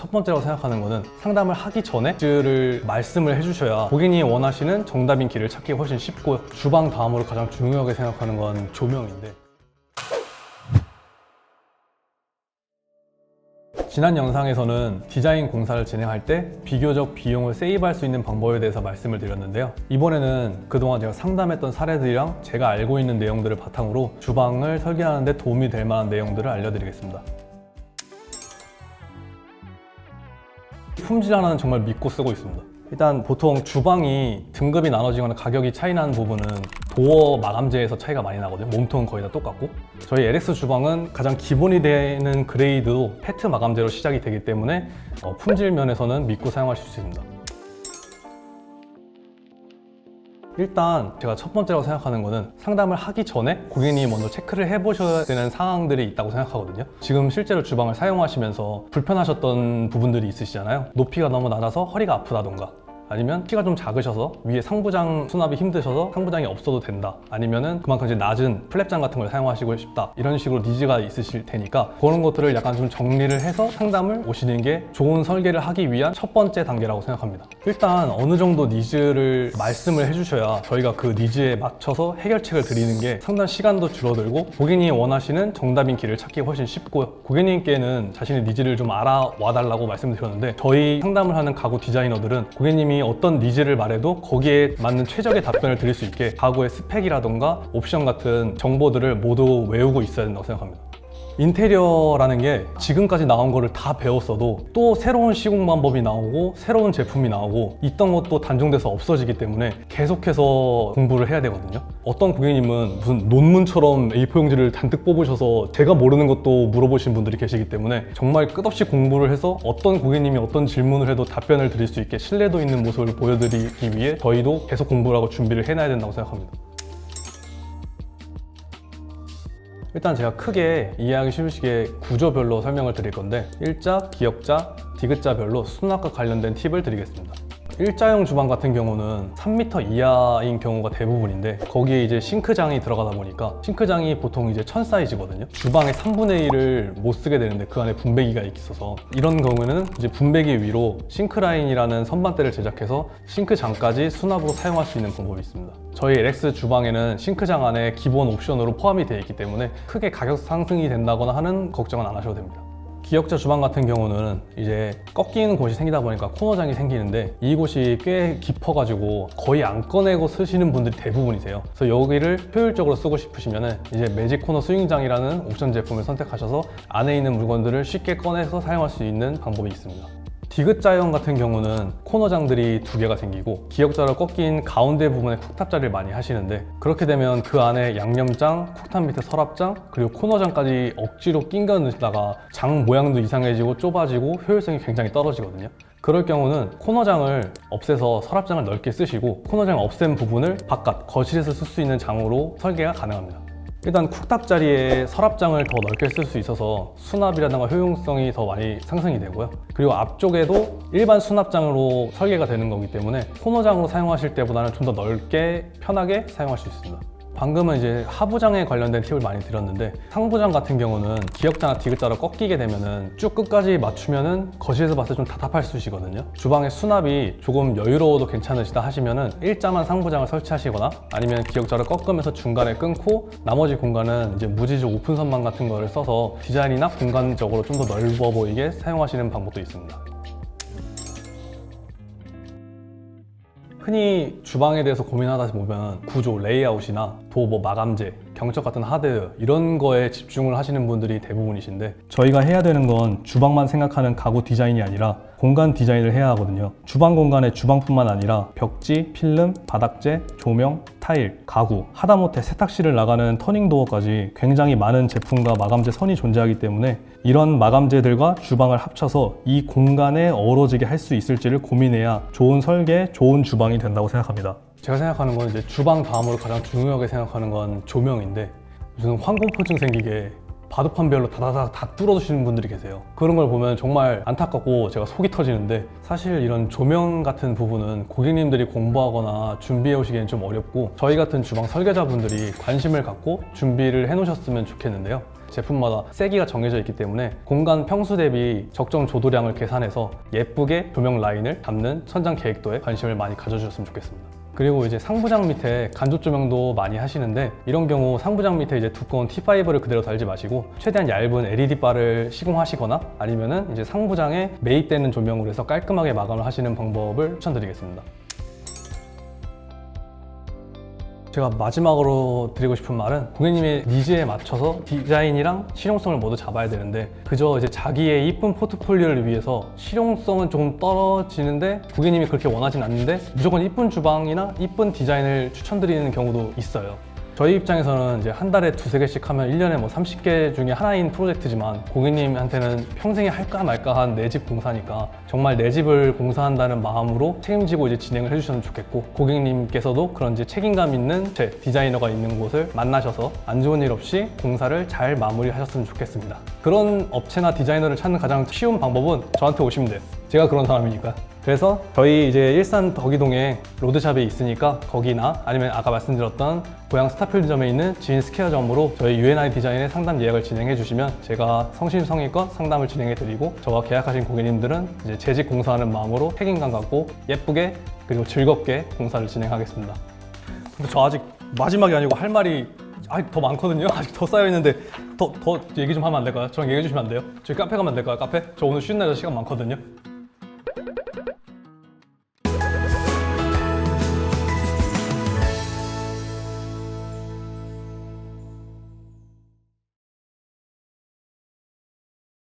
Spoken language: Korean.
첫 번째라고 생각하는 거는 상담을 하기 전에 를 말씀을 해주셔야 고객님이 원하시는 정답인 길을 찾기 훨씬 쉽고요. 주방 다음으로 가장 중요하게 생각하는 건 조명인데 지난 영상에서는 디자인 공사를 진행할 때 비교적 비용을 세이브할 수 있는 방법에 대해서 말씀을 드렸는데요. 이번에는 그동안 제가 상담했던 사례들이랑 제가 알고 있는 내용들을 바탕으로 주방을 설계하는 데 도움이 될 만한 내용들을 알려드리겠습니다. 품질 하나는 정말 믿고 쓰고 있습니다. 일단 보통 주방이 등급이 나눠지거나 가격이 차이 나는 부분은 도어 마감재에서 차이가 많이 나거든요. 몸통은 거의 다 똑같고 저희 LX 주방은 가장 기본이 되는 그레이드도 페트 마감재로 시작이 되기 때문에 어, 품질 면에서는 믿고 사용하실 수 있습니다. 일단 제가 첫 번째라고 생각하는 거는 상담을 하기 전에 고객님이 먼저 체크를 해보셔야 되는 상황들이 있다고 생각하거든요. 지금 실제로 주방을 사용하시면서 불편하셨던 부분들이 있으시잖아요. 높이가 너무 낮아서 허리가 아프다던가 아니면 키가 좀 작으셔서 위에 상부장 수납이 힘드셔서 상부장이 없어도 된다. 아니면은 그만큼 이제 낮은 플랩장 같은 걸 사용하시고 싶다. 이런 식으로 니즈가 있으실 테니까 그런 것들을 약간 좀 정리를 해서 상담을 오시는 게 좋은 설계를 하기 위한 첫 번째 단계라고 생각합니다. 일단 어느 정도 니즈를 말씀을 해주셔야 저희가 그 니즈에 맞춰서 해결책을 드리는 게 상당 시간도 줄어들고 고객님이 원하시는 정답인 길을 찾기 훨씬 쉽고요. 고객님께는 자신의 니즈를 좀 알아와 달라고 말씀드렸는데 저희 상담을 하는 가구 디자이너들은 고객님이 어떤 니즈를 말해도 거기에 맞는 최적의 답변을 드릴 수 있게 가구의 스펙이라던가 옵션 같은 정보들을 모두 외우고 있어야 된다고 생각합니다. 인테리어라는 게 지금까지 나온 거를 다 배웠어도 또 새로운 시공 방법이 나오고 새로운 제품이 나오고 있던 것도 단종돼서 없어지기 때문에 계속해서 공부를 해야 되거든요. 어떤 고객님은 무슨 논문처럼 A4 용지를 잔뜩 뽑으셔서 제가 모르는 것도 물어보신 분들이 계시기 때문에 정말 끝없이 공부를 해서 어떤 고객님이 어떤 질문을 해도 답변을 드릴 수 있게 신뢰도 있는 모습을 보여드리기 위해 저희도 계속 공부를 하고 준비를 해놔야 된다고 생각합니다. 일단 제가 크게 이해하기 쉬우시게 구조별로 설명을 드릴 건데 일자, 기역자, 디귿자별로 수납과 관련된 팁을 드리겠습니다. 일자형 주방 같은 경우는 3m 이하인 경우가 대부분인데 거기에 이제 싱크장이 들어가다 보니까 싱크장이 보통 이제 1000 사이즈거든요. 주방의 3분의 1을 못 쓰게 되는데 그 안에 분배기가 있어서 이런 경우에는 이제 분배기 위로 싱크라인이라는 선반대를 제작해서 싱크장까지 수납으로 사용할 수 있는 방법이 있습니다. 저희 LX 주방에는 싱크장 안에 기본 옵션으로 포함이 되어 있기 때문에 크게 가격 상승이 된다거나 하는 걱정은 안 하셔도 됩니다. 기역자 주방 같은 경우는 이제 꺾이는 곳이 생기다 보니까 코너장이 생기는데 이곳이 꽤 깊어가지고 거의 안 꺼내고 쓰시는 분들이 대부분이세요. 그래서 여기를 효율적으로 쓰고 싶으시면은 이제 매직 코너 스윙장이라는 옵션 제품을 선택하셔서 안에 있는 물건들을 쉽게 꺼내서 사용할 수 있는 방법이 있습니다. 디귿자형 같은 경우는 코너장들이 두 개가 생기고 기역자로 꺾인 가운데 부분에 쿡탑 자리를 많이 하시는데 그렇게 되면 그 안에 양념장, 쿡탑 밑에 서랍장 그리고 코너장까지 억지로 낑겨 넣다가 장 모양도 이상해지고 좁아지고 효율성이 굉장히 떨어지거든요. 그럴 경우는 코너장을 없애서 서랍장을 넓게 쓰시고 코너장 없앤 부분을 바깥 거실에서 쓸 수 있는 장으로 설계가 가능합니다. 일단 쿡탑 자리에 서랍장을 더 넓게 쓸 수 있어서 수납이라든가 효용성이 더 많이 상승이 되고요. 그리고 앞쪽에도 일반 수납장으로 설계가 되는 거기 때문에 코너장으로 사용하실 때보다는 좀 더 넓게 편하게 사용할 수 있습니다. 방금은 이제 하부장에 관련된 팁을 많이 드렸는데 상부장 같은 경우는 기역자나 디귿자로 꺾이게 되면은 쭉 끝까지 맞추면은 거실에서 봤을 때 좀 답답할 수시거든요. 주방의 수납이 조금 여유로워도 괜찮으시다 하시면은 일자만 상부장을 설치하시거나 아니면 기역자를 꺾으면서 중간에 끊고 나머지 공간은 이제 무지조 오픈선만 같은 거를 써서 디자인이나 공간적으로 좀 더 넓어 보이게 사용하시는 방법도 있습니다. 흔히 주방에 대해서 고민하다 보면 구조, 레이아웃이나 도뭐 마감재, 경적 같은 하드웨어 이런 거에 집중을 하시는 분들이 대부분이신데 저희가 해야 되는 건 주방만 생각하는 가구 디자인이 아니라 공간 디자인을 해야 하거든요. 주방 공간에 주방뿐만 아니라 벽지, 필름, 바닥재, 조명, 타일, 가구, 하다못해 세탁실을 나가는 터닝 도어까지 굉장히 많은 제품과 마감재 선이 존재하기 때문에 이런 마감재들과 주방을 합쳐서 이 공간에 어우러지게 할 수 있을지를 고민해야 좋은 설계, 좋은 주방이 된다고 생각합니다. 제가 생각하는 건 이제 주방 다음으로 가장 중요하게 생각하는 건 조명인데 무슨 황공포증 생기게 바둑판별로 다다다 다 뚫어주시는 분들이 계세요. 그런 걸 보면 정말 안타깝고 제가 속이 터지는데 사실 이런 조명 같은 부분은 고객님들이 공부하거나 준비해 오시기엔 좀 어렵고 저희 같은 주방 설계자분들이 관심을 갖고 준비를 해 놓으셨으면 좋겠는데요. 제품마다 세기가 정해져 있기 때문에 공간 평수 대비 적정 조도량을 계산해서 예쁘게 조명 라인을 담는 천장 계획도에 관심을 많이 가져주셨으면 좋겠습니다. 그리고 이제 상부장 밑에 간접 조명도 많이 하시는데 이런 경우 상부장 밑에 이제 두꺼운 T5를 그대로 달지 마시고 최대한 얇은 LED 바를 시공하시거나 아니면은 이제 상부장에 매입되는 조명으로 해서 깔끔하게 마감을 하시는 방법을 추천드리겠습니다. 제가 마지막으로 드리고 싶은 말은 고객님의 니즈에 맞춰서 디자인이랑 실용성을 모두 잡아야 되는데 그저 이제 자기의 이쁜 포트폴리오를 위해서 실용성은 조금 떨어지는데 고객님이 그렇게 원하진 않는데 무조건 이쁜 주방이나 이쁜 디자인을 추천드리는 경우도 있어요. 저희 입장에서는 이제 한 달에 두세 개씩 하면 1년에 뭐 30개 중에 하나인 프로젝트지만 고객님한테는 평생에 할까 말까 한 내 집 공사니까 정말 내 집을 공사한다는 마음으로 책임지고 이제 진행을 해주셨으면 좋겠고 고객님께서도 그런 이제 책임감 있는 제 디자이너가 있는 곳을 만나셔서 안 좋은 일 없이 공사를 잘 마무리하셨으면 좋겠습니다. 그런 업체나 디자이너를 찾는 가장 쉬운 방법은 저한테 오시면 돼요. 제가 그런 사람이니까. 그래서 저희 이제 일산 덕이동에 로드샵이 있으니까 거기나 아니면 아까 말씀드렸던 고향 스타필드점에 있는 지인 스퀘어점으로 저희 UNI 디자인의 상담 예약을 진행해 주시면 제가 성심성의껏 상담을 진행해 드리고 저와 계약하신 고객님들은 이제 재직 공사하는 마음으로 책임감 갖고 예쁘게 그리고 즐겁게 공사를 진행하겠습니다. 근데 저 아직 마지막이 아니고 할 말이 아직 더 많거든요. 아직 더 쌓여 있는데 더 더 얘기 좀 하면 안 될까요? 저랑 얘기해 주시면 안 돼요? 저희 카페 가면 안 될까요? 카페? 저 오늘 쉬는 날이라 시간 많거든요. フフフ。